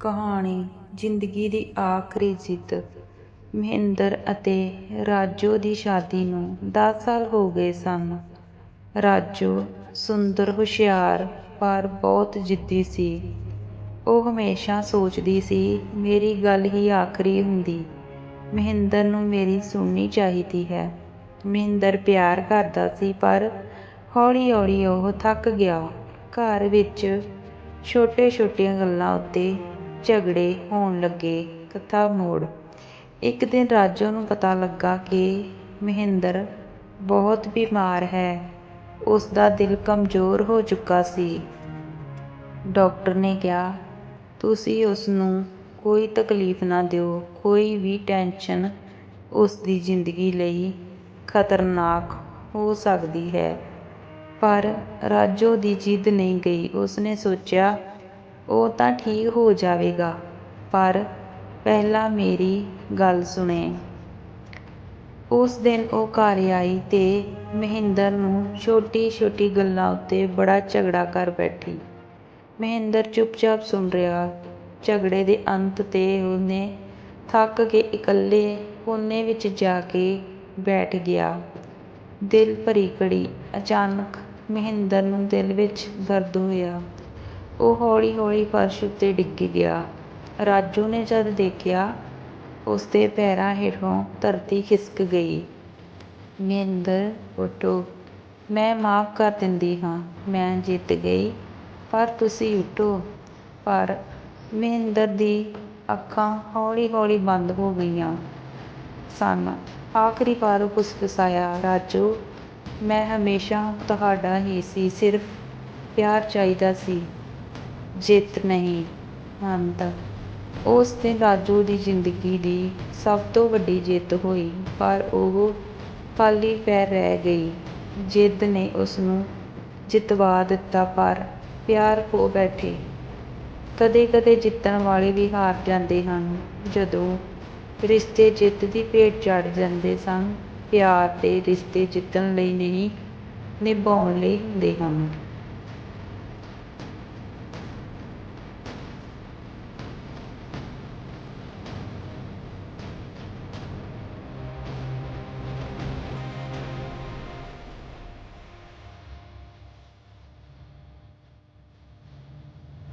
ਕਹਾਣੀ ਜ਼ਿੰਦਗੀ ਦੀ ਆਖਰੀ ਜ਼ਿੱਦ ਮਹਿੰਦਰ ਅਤੇ ਰਾਜੋ ਦੀ ਸ਼ਾਦੀ ਨੂੰ ਦਸ ਸਾਲ ਹੋ ਗਏ ਸਨ। ਰਾਜੋ ਸੁੰਦਰ, ਹੁਸ਼ਿਆਰ, ਪਰ ਬਹੁਤ ਜਿੱਦੀ ਸੀ। ਉਹ ਹਮੇਸ਼ਾ ਸੋਚਦੀ ਸੀ, ਮੇਰੀ ਗੱਲ ਹੀ ਆਖਰੀ ਹੁੰਦੀ। ਮਹਿੰਦਰ ਨੂੰ ਮੇਰੀ ਸੁਣਨੀ ਚਾਹੀਦੀ ਹੈ। ਮਹਿੰਦਰ ਪਿਆਰ ਕਰਦਾ ਸੀ, ਪਰ ਹੌਲੀ ਹੌਲੀ ਉਹ ਥੱਕ ਗਿਆ। ਘਰ ਵਿੱਚ ਛੋਟੀਆਂ ਛੋਟੀਆਂ ਗੱਲਾਂ ਉੱਤੇ ਝਗੜੇ ਹੋਣ ਲੱਗੇ। ਕਥਾ ਮੋੜ ਇੱਕ ਦਿਨ ਰਾਜੋ ਨੂੰ ਪਤਾ ਲੱਗਾ ਕਿ ਮਹਿੰਦਰ ਬਹੁਤ ਬਿਮਾਰ ਹੈ। ਉਸਦਾ ਦਿਲ ਕਮਜ਼ੋਰ ਹੋ ਚੁੱਕਾ ਸੀ। ਡਾਕਟਰ ਨੇ ਕਿਹਾ, ਤੁਸੀਂ ਉਸਨੂੰ ਕੋਈ ਤਕਲੀਫ ਨਾ ਦਿਓ। ਕੋਈ ਵੀ ਟੈਨਸ਼ਨ ਉਸਦੀ ਜ਼ਿੰਦਗੀ ਲਈ ਖ਼ਤਰਨਾਕ ਹੋ ਸਕਦੀ ਹੈ। ਪਰ ਰਾਜੋ ਦੀ ਜਿੱਦ ਨਹੀਂ ਗਈ। ਉਸਨੇ ਸੋਚਿਆ ਉਹ ਤਾਂ ਠੀਕ ਹੋ ਜਾਵੇਗਾ, ਪਰ ਪਹਿਲਾਂ ਮੇਰੀ ਗੱਲ ਸੁਣੇ। ਉਸ ਦਿਨ ਉਹ ਘਰ ਆਈ ਤੇ ਮਹਿੰਦਰ ਨੂੰ ਛੋਟੀ ਛੋਟੀ ਗੱਲਾਂ ਉੱਤੇ ਬੜਾ ਝਗੜਾ ਕਰ ਬੈਠੀ। ਮਹਿੰਦਰ ਚੁੱਪਚਾਪ ਸੁਣ ਰਿਹਾ। ਝਗੜੇ ਦੇ ਅੰਤ ਤੇ ਉਹਨੇ ਥੱਕ ਕੇ ਇਕੱਲੇ ਕੋਨੇ ਵਿੱਚ ਜਾ ਕੇ ਬੈਠ ਗਿਆ। ਦਿਲ ਭਰੀ ਘੜੀ ਅਚਾਨਕ ਮਹਿੰਦਰ ਨੂੰ ਦਿਲ ਵਿੱਚ ਦਰਦ ਹੋਇਆ। ਉਹ ਹੌਲੀ ਹੌਲੀ ਫਰਸ਼ ਉੱਤੇ ਡਿੱਗ ਗਿਆ। ਰਾਜੂ ਨੇ ਜਦ ਦੇਖਿਆ, ਉਸਦੇ ਪੈਰਾਂ ਹੇਠੋਂ ਧਰਤੀ ਖਿਸਕ ਗਈ। ਮਹਿੰਦਰ ਉੱਠੋ ਮੈਂ ਮਾਫ਼ ਕਰ ਦਿੰਦੀ ਹਾਂ। ਮੈਂ ਜਿੱਤ ਗਈ, ਪਰ ਤੁਸੀਂ ਉੱਠੋ। ਪਰ ਮਹਿੰਦਰ ਦੀ ਅੱਖਾਂ ਹੌਲੀ ਹੌਲੀ ਬੰਦ ਹੋ ਗਈਆਂ ਸਨ। ਆਖਰੀ ਵਾਰ ਉਹ ਫੁਸਫੁਸਾਇਆ, ਰਾਜੂ, ਮੈਂ ਹਮੇਸ਼ਾ ਤੁਹਾਡਾ ਹੀ ਸੀ, ਸਿਰਫ਼ ਪਿਆਰ ਚਾਹੀਦਾ ਸੀ ਜਿੱਤ ਨਹੀਂ। ਅੰਤ ਉਸ ਦਿਨ ਰਾਜੂ ਦੀ ਜ਼ਿੰਦਗੀ ਦੀ ਸਭ ਤੋਂ ਵੱਡੀ ਜਿੱਤ ਹੋਈ, ਪਰ ਉਹ ਖਾਲੀ ਪੈਰ ਰਹਿ ਗਈ। ਜਿੱਦ ਨੇ ਉਸਨੂੰ ਜਿਤਵਾ ਦਿੱਤਾ, ਪਰ ਪਿਆਰ ਖੋ ਬੈਠੇ। ਕਦੇ ਕਦੇ ਜਿੱਤਣ ਵਾਲੇ ਵੀ ਹਾਰ ਜਾਂਦੇ ਹਨ। ਜਦੋਂ ਰਿਸ਼ਤੇ ਜਿੱਤ ਦੀ ਭੇਟ ਚੜ੍ਹ ਜਾਂਦੇ ਸਨ। ਪਿਆਰ ਦੇ ਰਿਸ਼ਤੇ ਜਿੱਤਣ ਲਈ ਨਹੀਂ, ਨਿਭਾਉਣ ਲਈ ਹੁੰਦੇ ਹਨ।